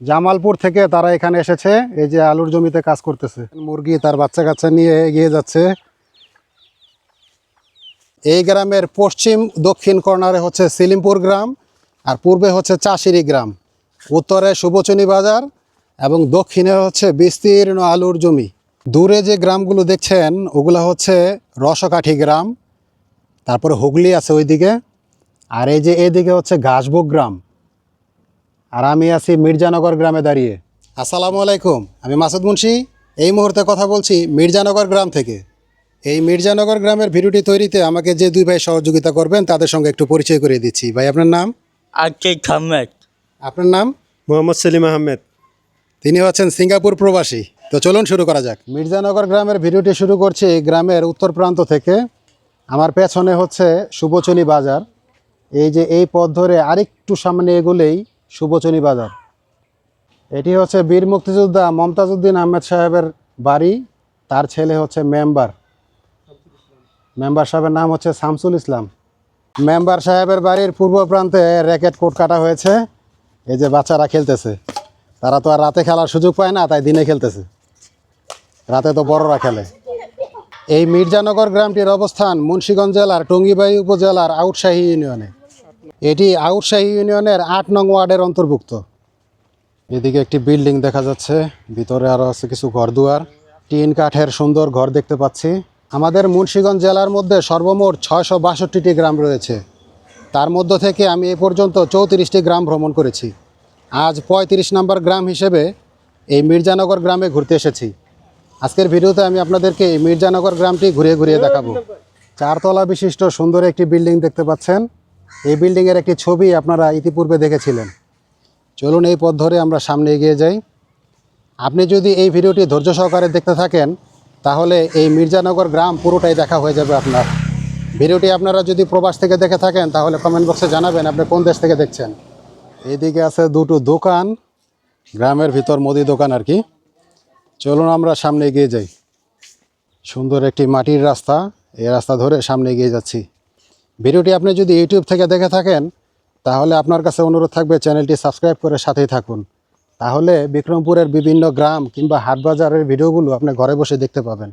জামালপুর থেকে তারা এখানে এসেছে, এই যে আলুর জমিতে কাজ করতেছে। মুরগি তার বাচ্চা কাচ্চা নিয়ে এগিয়ে যাচ্ছে। এই গ্রামের পশ্চিম দক্ষিণ কর্নারে হচ্ছে সিলিমপুর গ্রাম, আর পূর্বে হচ্ছে চাষিরি গ্রাম। উত্তরে শুভচনী বাজার এবং দক্ষিণে হচ্ছে বিস্তীর্ণ আলুর জমি। দূরে যে গ্রামগুলো দেখছেন, ওগুলো হচ্ছে রসকাঠি গ্রাম, তারপরে হুগলি আছে ওইদিকে, আর এই যে এদিকে হচ্ছে ঘাসবুক গ্রাম। আর আমি আছি মির্জানগর গ্রামে দাঁড়িয়ে। আসসালামু আলাইকুম আমি মাসুদ মুন্সি। এই মুহূর্তে কথা বলছি মির্জানগর গ্রাম থেকে। এই মির্জানগর গ্রামের ভিডিওটি তৈরিতে আমাকে যে দুই ভাই সহযোগিতা করবেন তাদের সঙ্গে একটু পরিচয় করে দিচ্ছি। ভাই আপনার নাম? আকিক আহমেদ আপনার নাম? মোহাম্মদ সেলিম আহমেদ। তিনি হচ্ছেন সিঙ্গাপুর প্রবাসী। তো চলুন শুরু করা যাক। মির্জানগর গ্রামের ভিডিওটি শুরু করছি গ্রামের উত্তর প্রান্ত থেকে। আমার পেছনে হচ্ছে শুভচনী বাজার। এই যে এই পথ ধরে আরেকটু সামনে এগোলেই শুভচনী বাজার। এটি হচ্ছে বীর মুক্তিযোদ্ধা মমতাজউদ্দিন আহমেদ সাহেবের বাড়ি। তার ছেলে হচ্ছে মেম্বার। মেম্বার সাহেবের নাম হচ্ছে শামসুল ইসলাম। মেম্বার সাহেবের বাড়ির পূর্ব প্রান্তে র্যাকেট কোট কাটা হয়েছে। এই যে বাচ্চারা খেলতেছে। তারা তো আর রাতে খেলার সুযোগ পায় না, তাই দিনে খেলতেছে। রাতে তো বড়রা খেলে। এই মির্জানগর গ্রামটির অবস্থান মুন্সীগঞ্জ জেলার টঙ্গিবাড়ি উপজেলার আউটশাহী ইউনিয়নে। এটি আউটশাহী ইউনিয়নের আট নং ওয়ার্ডের অন্তর্ভুক্ত। এদিকে একটি বিল্ডিং দেখা যাচ্ছে, ভিতরে আরও আছে কিছু ঘরদুয়ার। টিন কাঠের সুন্দর ঘর দেখতে পাচ্ছি। আমাদের মুন্সীগঞ্জ জেলার মধ্যে সর্বমোট ছয়শো বাষট্টিটি গ্রাম রয়েছে। তার মধ্য থেকে আমি এ পর্যন্ত চৌত্রিশটি গ্রাম ভ্রমণ করেছি। আজ পঁয়ত্রিশ নম্বর গ্রাম হিসেবে এই মির্জানগর গ্রামে ঘুরতে এসেছি। আজকের ভিডিওতে আমি আপনাদেরকে এই মির্জানগর গ্রামটি ঘুরিয়ে ঘুরিয়ে দেখাবো। চারতলা বিশিষ্ট সুন্দর একটি বিল্ডিং দেখতে পাচ্ছেন। এই বিল্ডিংয়ের একটি ছবি আপনারা ইতিপূর্বে দেখেছিলেন। চলুন এই পথ ধরে আমরা সামনে এগিয়ে যাই। আপনি যদি এই ভিডিওটি ধৈর্য সহকারে দেখতে থাকেন, তাহলে এই মির্জানগর গ্রাম পুরোটাই দেখা হয়ে যাবে আপনার। ভিডিওটি আপনারা যদি প্রবাস থেকে দেখে থাকেন, তাহলে কমেন্ট বক্সে জানাবেন আপনি কোন দেশ থেকে দেখছেন। এদিকে আছে দুটো দোকান, গ্রামের ভিতর মুদি দোকান আর কি। চলুন আমরা সামনে এগিয়ে যাই। সুন্দর একটি মাটির রাস্তা, এই রাস্তা ধরে সামনে এগিয়ে যাচ্ছি। ভিডিওটি আপনি যদি ইউটিউব থেকে দেখে থাকেন, তাহলে আপনার কাছে অনুরোধ থাকবে চ্যানেলটি সাবস্ক্রাইব করে সাথেই থাকুন। তাহলে বিক্রমপুরের বিভিন্ন গ্রাম কিংবা হাটবাজারের ভিডিওগুলো আপনি ঘরে বসে দেখতে পাবেন।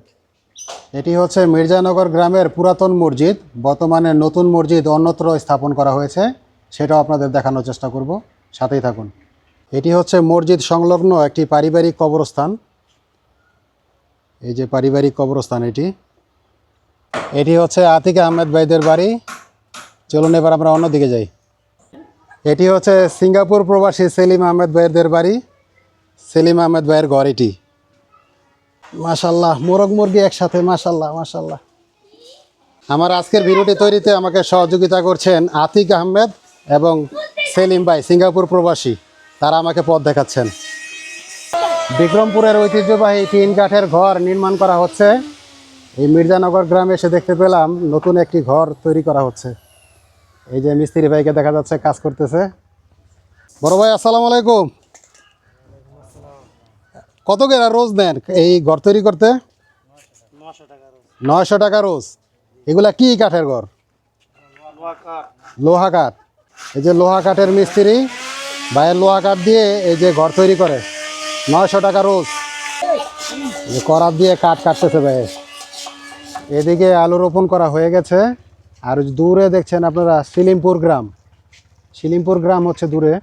এটি হচ্ছে মির্জানগর গ্রামের পুরাতন মসজিদ। বর্তমানে নতুন মসজিদ অন্যত্র স্থাপন করা হয়েছে। সেটাও আপনাদের দেখানোর চেষ্টা করব। সাথেই থাকুন। এটি হচ্ছে মসজিদ সংলগ্ন একটি পারিবারিক কবরস্থান। এই যে পারিবারিক কবরস্থান এটি। এটি হচ্ছে আতিক আহমেদ ভাইদের বাড়ি। চলুন এবার আমরা অন্যদিকে যাই। এটি হচ্ছে সিঙ্গাপুর প্রবাসী সেলিম আহমেদ ভাইদের বাড়ি। সেলিম আহমেদ ভাইয়ের ঘর এটি। মাশাল্লাহ মোরগ মুরগি একসাথে মাশাল্লাহ মাশাল্লাহ আমার আজকের ভিডিওটি তৈরিতে আমাকে সহযোগিতা করছেন আতিক আহমেদ এবং সেলিম ভাই, সিঙ্গাপুর প্রবাসী। তারা আমাকে পথ দেখাচ্ছেন। বিক্রমপুরের ঐতিহ্যবাহী টিন কাঠের ঘর নির্মাণ করা হচ্ছে। এই মির্জানগর গ্রামে এসে দেখতে পেলাম নতুন একটি ঘর তৈরি করা হচ্ছে। এই যে মিস্ত্রি ভাইকে দেখা যাচ্ছে, কাজ করতেছে। বড় ভাই, আসসালামু আলাইকুম। কত করে রোজ দেন এই ঘর তৈরি করতে? নয়শো টাকা রোজ। এগুলা কি কাঠের ঘর? লোহা কাঠ। এই যে লোহা কাঠের মিস্ত্রি, ভাইয়ের লোহা কাঠ দিয়ে এই যে ঘর তৈরি করে। নয়শো টাকা রোজ। করাত দিয়ে কাঠ কাটতেছে ভাই। এদিকে আলু রোপণ করা হয়ে গেছে। আর দূরে দেখছেন আপনারা সিলিমপুর গ্রাম। সিলিমপুর গ্রাম হচ্ছে দূরে।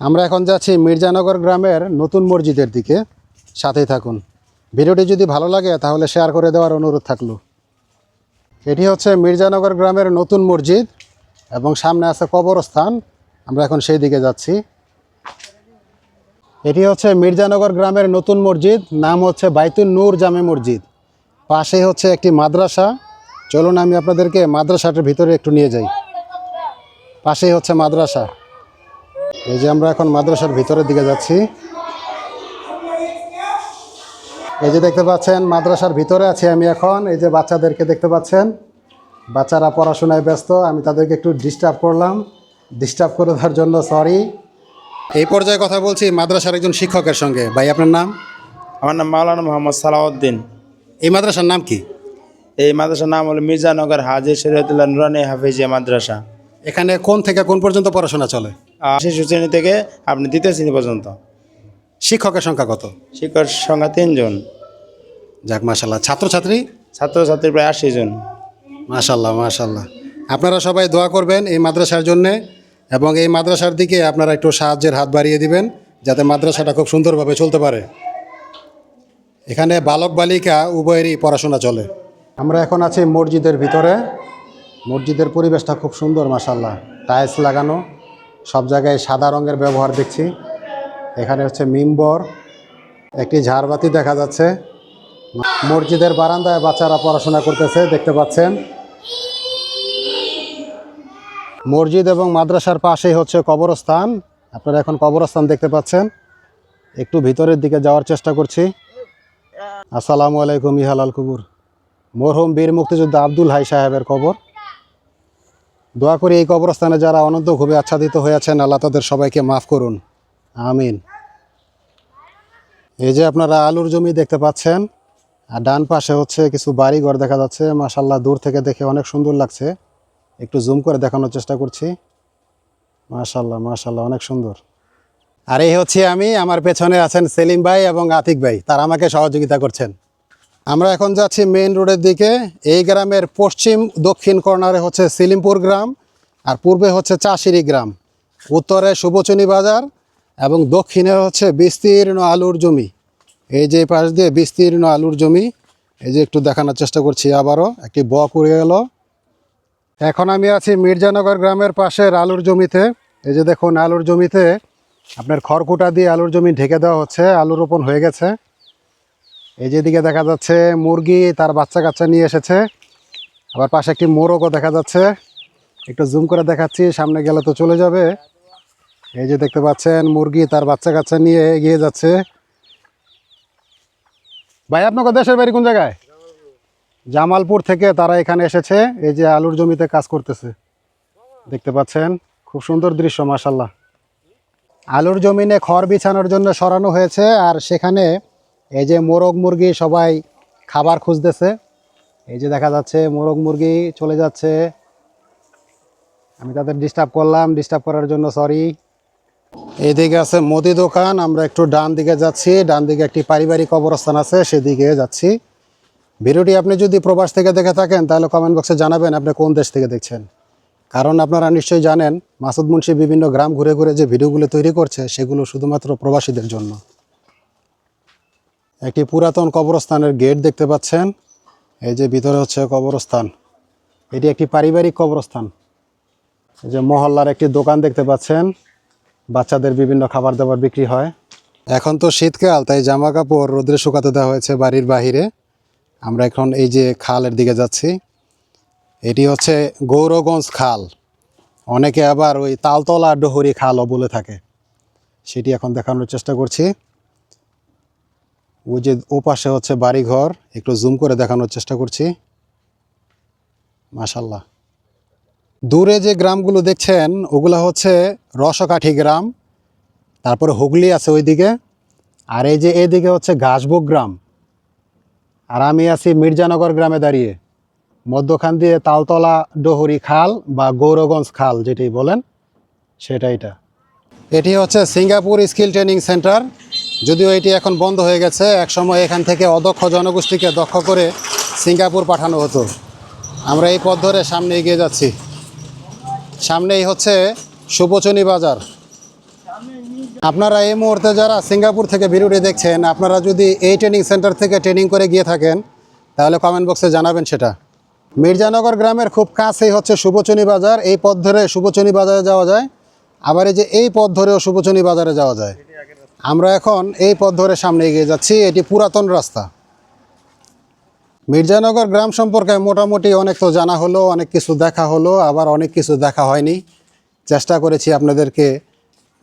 আমরা এখন যাচ্ছি মির্জানগর গ্রামের নতুন মসজিদের দিকে। সাথেই থাকুন। ভিডিওটি যদি ভালো লাগে তাহলে শেয়ার করে দেওয়ার অনুরোধ থাকল। এটি হচ্ছে মির্জানগর গ্রামের নতুন মসজিদ এবং সামনে আছে কবরস্থান। আমরা এখন সেই দিকে যাচ্ছি। এটি হচ্ছে মির্জানগর গ্রামের নতুন মসজিদ। নাম হচ্ছে বাইতুল নূর জামে মসজিদ। পাশেই হচ্ছে একটি মাদ্রাসা। চলুন আমি আপনাদেরকে মাদ্রাসাটার ভিতরে একটু নিয়ে যাই। পাশেই হচ্ছে মাদ্রাসা। এই যে আমরা এখন মাদ্রাসার ভিতরের দিকে যাচ্ছি। এই যে দেখতে পাচ্ছেন মাদ্রাসার ভিতরে আছি আমি এখন। এই যে বাচ্চাদেরকে দেখতে পাচ্ছেন বাচ্চারা পড়াশোনায় ব্যস্ত আমি তাদেরকে একটু ডিস্টার্ব করলাম। ডিস্টার্ব করে দেওয়ার জন্য সরি এই পর্যায়ে কথা বলছি মাদ্রাসার একজন শিক্ষকের সঙ্গে। ভাই আপনার নাম? আমার নাম মাওলানা মোহাম্মদ সালাউদ্দিন। এই মাদ্রাসার নাম কি? এই মাদ্রাসার নাম হলো মির্জানগর হাজির শরীয়তুল্লাহ নুরানি হাফিজিয়া মাদ্রাসা। এখানে কোন থেকে কোন পর্যন্ত পড়াশোনা চলে? আহ, শিশু শ্রেণি থেকে আপনি দ্বিতীয় শ্রেণি পর্যন্ত। শিক্ষকের সংখ্যা কত? শিক্ষক সংখ্যা তিনজন। যাক মাশাল্লাহ ছাত্রছাত্রী? ছাত্রছাত্রী প্রায় আশি জন। মাশাল্লাহ মাশাল্লাহ আপনারা সবাই দোয়া করবেন এই মাদ্রাসার জন্যে এবং এই মাদ্রাসার দিকে আপনারা একটু সাহায্যের হাত বাড়িয়ে দিবেন যাতে মাদ্রাসাটা খুব সুন্দরভাবে চলতে পারে। এখানে বালক বালিকা উভয়েরই পড়াশোনা চলে। আমরা এখন আছি মসজিদের ভিতরে। মসজিদের পরিবেশটা খুব সুন্দর মাশাল্লাহ টাইলস লাগানো, সব জায়গায় সাদা রঙের ব্যবহার দেখছি। এখানে হচ্ছে মিম্বর, একটি ঝাড়বাতি দেখা যাচ্ছে। মসজিদের বারান্দায় বাচ্চারা পড়াশোনা করতেছে, দেখতে পাচ্ছেন। মসজিদ এবং মাদ্রাসার পাশেই হচ্ছে কবরস্থান। আপনারা এখন কবরস্থান দেখতে পাচ্ছেন। একটু ভিতরের দিকে যাওয়ার চেষ্টা করছি। আসসালামু আলাইকুম, ইহালাল কুবুর। মরহুম বীর মুক্তিযোদ্ধা আব্দুল হাই সাহেবের কবর। দোয়া করি এই কবরস্থানে যারা অনন্ত খুবই আচ্ছাদিত হয়েছেন, আল্লাহ তাদের সবাইকে মাফ করুন। আমিন। এই যে আপনারা আলুর জমি দেখতে পাচ্ছেন, আর ডান পাশে হচ্ছে কিছু বাড়ি ঘর দেখা যাচ্ছে। মাসাল্লাহ দূর থেকে দেখে অনেক সুন্দর লাগছে। একটু জুম করে দেখানোর চেষ্টা করছি। মাশাল্লাহ মাশাল্লাহ অনেক সুন্দর। আর এই হচ্ছে আমি, আমার পেছনে আছেন সেলিম ভাই এবং আতিক ভাই। তারা আমাকে সহযোগিতা করছেন। আমরা এখন যাচ্ছি মেইন রোডের দিকে। এই গ্রামের পশ্চিম দক্ষিণ কর্নারে হচ্ছে সিলিমপুর গ্রাম আর পূর্বে হচ্ছে চাষিরি গ্রাম। উত্তরে শুভচনী বাজার এবং দক্ষিণে হচ্ছে বিস্তীর্ণ আলুর জমি। এই যে পাশ দিয়ে বিস্তীর্ণ আলুর জমি, এই যে একটু দেখানোর চেষ্টা করছি আবারও, একটি ব করে গেল এখন আমি আছি মির্জানগর গ্রামের পাশের আলুর জমিতে। এই যে দেখুন, আলুর জমিতে আপনার খড়কুটা দিয়ে আলুর জমি ঢেকে দেওয়া হচ্ছে আলু রোপণ হয়ে গেছে। এই যেদিকে দেখা যাচ্ছে মুরগি তার বাচ্চা কাচ্চা নিয়ে এসেছে। আবার পাশে একটি মোরগও দেখা যাচ্ছে। একটু জুম করে দেখাচ্ছি, সামনে গেলে তো চলে যাবে। এই যে দেখতে পাচ্ছেন, মুরগি তার বাচ্চা কাচ্চা নিয়ে এগিয়ে যাচ্ছে। ভাই, আপনাকে দেশের বাড়ি কোন জায়গায়? জামালপুর থেকে তারা এখানে এসেছে। এই যে আলুর জমিতে কাজ করতেছে। দেখতে পাচ্ছেন, খুব সুন্দর দৃশ্য মাসাল্লাহ আলুর জমিনে খড় বিছানোর জন্য সরানো হয়েছে, আর সেখানে এই যে মোরগ মুরগি সবাই খাবার খুঁজতেছে। এই যে দেখা যাচ্ছে মোরগ মুরগি চলে যাচ্ছে। আমি তাদের ডিস্টার্ব করলাম ডিস্টার্ব করার জন্য সরি এইদিকে আছে মুদি দোকান, আমরা একটু ডান দিকে যাচ্ছি। ডান দিকে একটি পারিবারিক কবরস্থান আছে, সেদিকে যাচ্ছি। ভিডিওটি আপনি যদি প্রবাস থেকে দেখে থাকেন, তাহলে কমেন্ট বক্সে জানাবেন আপনি কোন দেশ থেকে দেখছেন। কারণ আপনারা নিশ্চয়ই জানেন, মাসুদ মুন্সি বিভিন্ন গ্রাম ঘুরে ঘুরে যে ভিডিওগুলো তৈরি করছে, সেগুলো শুধুমাত্র প্রবাসীদের জন্য। একটি পুরাতন কবরস্থানের গেট দেখতে পাচ্ছেন। এই যে ভিতরে হচ্ছে কবরস্থান। এটি একটি পারিবারিক কবরস্থান। এই যে মহল্লার একটি দোকান দেখতে পাচ্ছেন। বাচ্চাদের বিভিন্ন খাবার দাবার বিক্রি হয়। এখন তো শীতকাল, তাই জামা কাপড় রোদ্রে শুকাতে দেওয়া হয়েছে বাড়ির বাহিরে। আমরা এখন এই যে খালের দিকে যাচ্ছি। এটি হচ্ছে গৌরগঞ্জ খাল। অনেকে আবার ওই তালতলা ডহরি খালও বলে থাকে। সেটি এখন দেখানোর চেষ্টা করছি। ওই যে ওপাশে হচ্ছে বাড়িঘর, একটু জুম করে দেখানোর চেষ্টা করছি। মাশাল্লাহ দূরে যে গ্রামগুলো দেখছেন, ওগুলা হচ্ছে রসকাঠি গ্রাম, তারপরে হুগলি আছে ওইদিকে, আর এই যে এদিকে হচ্ছে ঘাসবুক গ্রাম। আর আমি আছি মির্জানগর গ্রামে দাঁড়িয়ে। মধ্যখান দিয়ে তালতলা, ডহরি খাল বা গৌরগঞ্জ খাল যেটি বলেন, সেটা এটা। এটি হচ্ছে সিঙ্গাপুর স্কিল ট্রেনিং সেন্টার। যদিও এটি এখন বন্ধ হয়ে গেছে, একসময় এখান থেকে অদক্ষ জনগোষ্ঠীকে দক্ষ করে সিঙ্গাপুর পাঠানো হতো। আমরা এই পথ ধরে সামনে এগিয়ে যাচ্ছি। সামনেই হচ্ছে সুবচনী বাজার। আপনারা এই মুহূর্তে যারা সিঙ্গাপুর থেকে ভিডিওটি দেখছেন, আপনারা যদি এই ট্রেনিং সেন্টার থেকে ট্রেনিং করে গিয়ে থাকেন, তাহলে কমেন্ট বক্সে জানাবেন সেটা। মির্জানগর গ্রামের খুব কাছেই হচ্ছে সুবচনী বাজার। এই পথ ধরে সুবচনী বাজারে যাওয়া যায়। আবার এই যে এই পথ ধরেও সুবচনী বাজারে যাওয়া যায়। আমরা এখন এই পথ ধরে সামনে এগিয়ে যাচ্ছি এটি পুরাতন রাস্তা। মির্জানগর গ্রাম সম্পর্কে মোটামুটি অনেক তো জানা হলো অনেক কিছু দেখা হলো আবার অনেক কিছু দেখা হয়নি। চেষ্টা করেছি আপনাদেরকে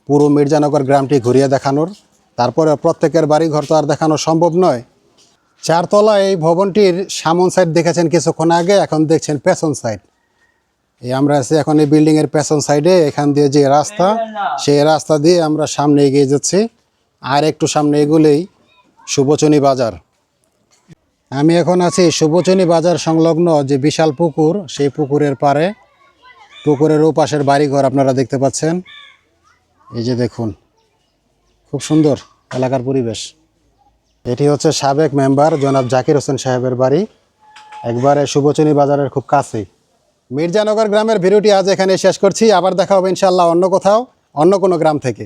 পুরো মির্জানগর গ্রামটি ঘুরিয়ে দেখানোর। তারপরে প্রত্যেকের বাড়ি ঘর তো আর দেখানো সম্ভব নয়। চারতলা এই ভবনটির সামন সাইড দেখেছেন কিছুক্ষণ আগে এখন দেখছেন পেছন সাইড। এই আমরা আছি এখন এই বিল্ডিংয়ের পেছন সাইডে এখান দিয়ে যে রাস্তা সেই রাস্তা দিয়ে আমরা সামনে এগিয়ে যাচ্ছি। আর একটু সামনে এগুলেই সুবচনী বাজার। আমি এখন আছি সুবচনী বাজার সংলগ্ন যে বিশাল পুকুর, সেই পুকুরের পাড়ে। পুকুরের ওপাশের বাড়িঘর আপনারা দেখতে পাচ্ছেন। এই যে দেখুন, খুব সুন্দর এলাকার পরিবেশ। এটি হচ্ছে সাবেক মেম্বার জনাব জাকির হোসেন সাহেবের বাড়ি। একবারে শুভচনী বাজারের খুব কাছেই। মির্জানগর গ্রামের ভিডিওটি আজ এখানে শেষ করছি। আবার দেখা হবে ইনশাল্লাহ অন্য কোথাও, অন্য কোনো গ্রাম থেকে।